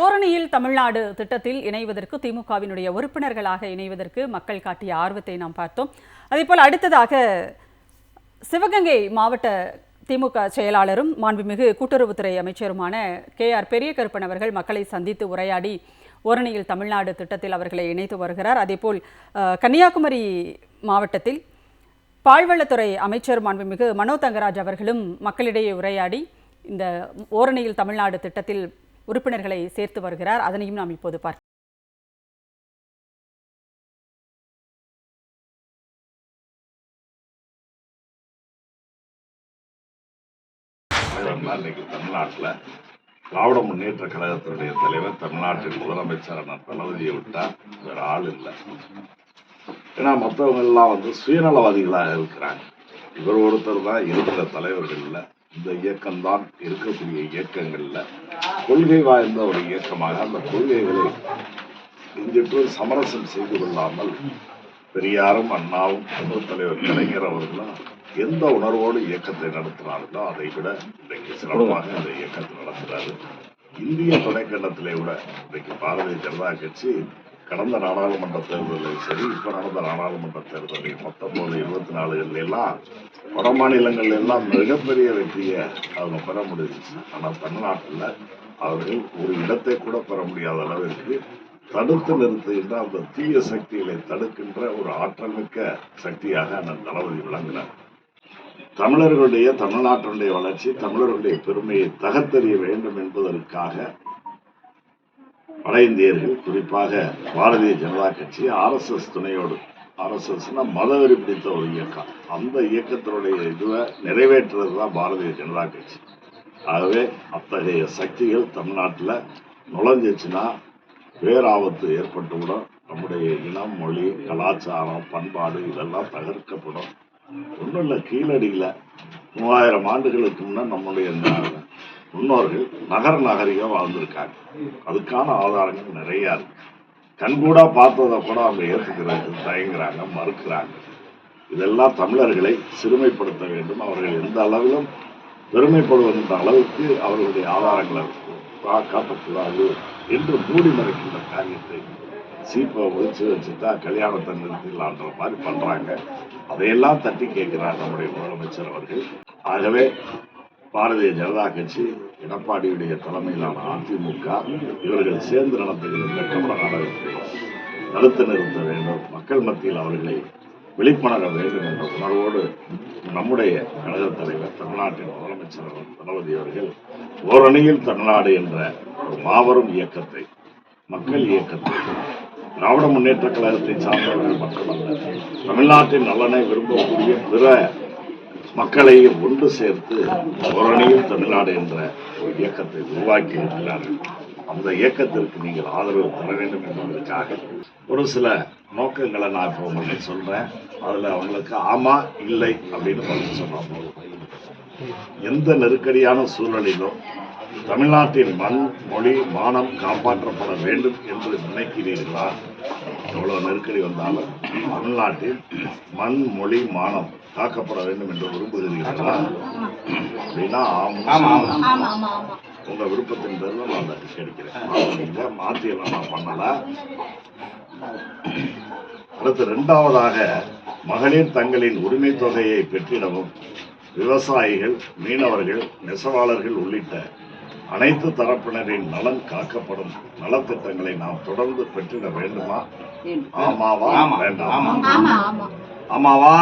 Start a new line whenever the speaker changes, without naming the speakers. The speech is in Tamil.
ஓரணியில் தமிழ்நாடு திட்டத்தில் இணைவதற்கு திமுகவினுடைய உறுப்பினர்களாக இணைவதற்கு மக்கள் காட்டிய ஆர்வத்தை நாம் பார்த்தோம். அதேபோல் அடுத்ததாக சிவகங்கை மாவட்ட திமுக செயலாளரும் மாண்புமிகு கூட்டுறவுத்துறை அமைச்சருமான கே ஆர் பெரிய கருப்பன் அவர்கள் மக்களை சந்தித்து உரையாடி ஓரணியில் தமிழ்நாடு திட்டத்தில் அவர்களை இணைத்து வருகிறார். அதேபோல் கன்னியாகுமரி மாவட்டத்தில் பால்வளத்துறை அமைச்சர் மாண்புமிகு மனோ தங்கராஜ் அவர்களும் மக்களிடையே உரையாடி இந்த ஓரணியில் தமிழ்நாடு திட்டத்தில் உறுப்பினர்களை சேர்த்து வருகிறார். அதனையும் நாம் இப்போது
பார்க்க இன்னைக்கு தமிழ்நாட்டில் திராவிட முன்னேற்ற கழகத்தினுடைய தலைவர் தமிழ்நாட்டின் முதலமைச்சர் தளபதியை விட்டால் வேற ஆள் இல்லை. ஏன்னா மற்றவங்க எல்லாம் வந்து சுயநலவாதிகளாக இருக்கிறாங்க. இவர் ஒருத்தர் தான் இருக்கிற இல்லை. இந்த இயக்கம்தான் இருக்கக்கூடிய இயக்கங்கள்ல. கொள்கை வாய்ந்த ஒரு இயக்கமாக அந்த கொள்கைகளை இங்கிட்டு சமரசம் செய்து கொள்ளாமல் பெரியாரும் அண்ணாவும் தமிழ் தலைவர் கலைஞர் அவர்களும் எந்த உணர்வோடு இயக்கத்தை நடத்தினார்களோ அதை விட இன்றைக்கு சிறப்பாக அந்த இயக்கத்தை நடத்துகிறாரு இந்திய துணைக்கண்டத்திலே கூட இன்றைக்கு பாரதிய ஜனதா கட்சி கடந்த நாடாளுமன்ற தேர்தலில் சரி இப்ப நடந்த நாடாளுமன்ற தேர்தலில் பத்தொன்பது இருபத்தி நாலுகள் எல்லாம் வட மாநிலங்கள் எல்லாம் மிகப்பெரிய வெற்றியை அவங்க பெற முடிஞ்சிச்சு. ஆனால் தமிழ்நாட்டில் அவர்கள் ஒரு இடத்தை கூட பெற முடியாத அளவிற்கு தடுத்து நிறுத்துகின்ற அந்த தீய சக்திகளை தடுக்கின்ற ஒரு ஆற்றமிக்க சக்தியாக அந்த தளபதி விளங்கினார். தமிழர்களுடைய தமிழ்நாட்டினுடைய வளர்ச்சி தமிழர்களுடைய பெருமையை தகர்த்தெறிய வேண்டும் என்பதற்காக வட இந்தியர்கள் குறிப்பாக பாரதிய ஜனதா கட்சி ஆர்எஸ்எஸ் துணையோடு. ஆர்எஸ்எஸ்னா மதவெறி பிடித்த ஒரு இயக்கம். அந்த இயக்கத்தினுடைய இதுவை நிறைவேற்றுறது தான் பாரதிய ஜனதா கட்சி. ஆகவே அத்தகைய சக்திகள் தமிழ்நாட்டில் நுழைஞ்சிச்சுன்னா பேராபத்து ஏற்பட்டுவிடும். நம்முடைய இனம் மொழி கலாச்சாரம் பண்பாடு இதெல்லாம் தகர்க்கப்படும். ஒன்றும் இல்லை கீழடியில். மூவாயிரம் ஆண்டுகளுக்கு முன்னே நம்முடைய முன்னோர்கள் நகர நகரிகம் வாழ்ந்திருக்காங்க. அதுக்கான ஆதாரங்கள் நிறைய இருக்கு. கண்கூடா பார்த்ததை கூட அவங்க ஏற்றுக்கிறாங்க தயங்குறாங்க மறுக்கிறாங்க. இதெல்லாம் தமிழர்களை சிறுமைப்படுத்த வேண்டும். அவர்கள் எந்த அளவிலும் பெருமைப்படுவதென்ற அளவுக்கு அவர்களுடைய ஆதாரங்களை கா- காட்டக்கூடாது என்று மூடி மறைக்கின்ற காரியத்தை சீப்பை ஒழிச்சு வச்சுட்டா கல்யாணத்தை நிறுத்திடலான்ற மாதிரி பண்றாங்க. அதையெல்லாம் தட்டி கேட்கிறார் நம்முடைய முதலமைச்சர் அவர்கள். ஆகவே பாரதிய ஜனதா கட்சி எடப்பாடியுடைய தலைமையிலான அதிமுக இவர்கள் சேர்ந்து நடத்துகிற இந்த நாடகத்தை தடுத்து நிறுத்த வேண்டும். மக்கள் மத்தியில் அவர்களை விழிப்புணர வேண்டும் என்ற உணர்வோடு நம்முடைய கழகத் தலைவர் தமிழ்நாட்டின் முதலமைச்சர் தளபதி அவர்கள் ஓரணியில் தமிழ்நாடு என்ற ஒரு மாபெரும் இயக்கத்தை மக்கள் இயக்கத்தை திராவிட முன்னேற்ற கழகத்தை சார்ந்தவர்கள் மட்டுமல்ல தமிழ்நாட்டின் நலனை விரும்பக்கூடிய பிற மக்களையும் ஒன்று சேர்த்து ஓரணியில் தமிழ்நாடு என்ற ஒரு இயக்கத்தை உருவாக்கி இருக்கிறார்கள் அந்த இயக்கத்திற்கு நீங்கள் ஆதரவு தர வேண்டும் என்பதற்காக ஒரு சில நோக்கங்களை நான் இப்போ உங்களுக்கு சொல்றேன். அதுல அவங்களுக்கு ஆமா இல்லை அப்படின்னு பதில் சொன்னா போதும். எந்த நெருக்கடியான சூழலிலும் தமிழ்நாட்டின் மண் மொழி மானம் காப்பாற்றப்பட வேண்டும் என்று நினைக்கிறீர்களா? எவ்வளவு நெருக்கடி வந்தாலும் தமிழ்நாட்டில் மண் மொழி மானம் காக்கப்பட வேண்டும் என்று விரும்புகிறீர்களா? அப்படின்னா ஆமா உங்க விருப்பத்தின் பேர்ல நான் அந்த கேட்கிறேன். நீங்க மாத்தியெல்லாம் நான் பண்ணல. அடுத்து இரண்டாவதாக மகளிர் தங்களின் உரிமை தொகையை பெற்றிடவும் விவசாயிகள் மீனவர்கள் நெசவாளர்கள் உள்ளிட்ட அனைத்து தரப்பினரின் நலன் காக்கப்படும் நலத்திட்டங்களை நாம் தொடர்ந்து பெற்றிட வேண்டுமா? ஆமாவா? வேண்டாமா ஆமாவா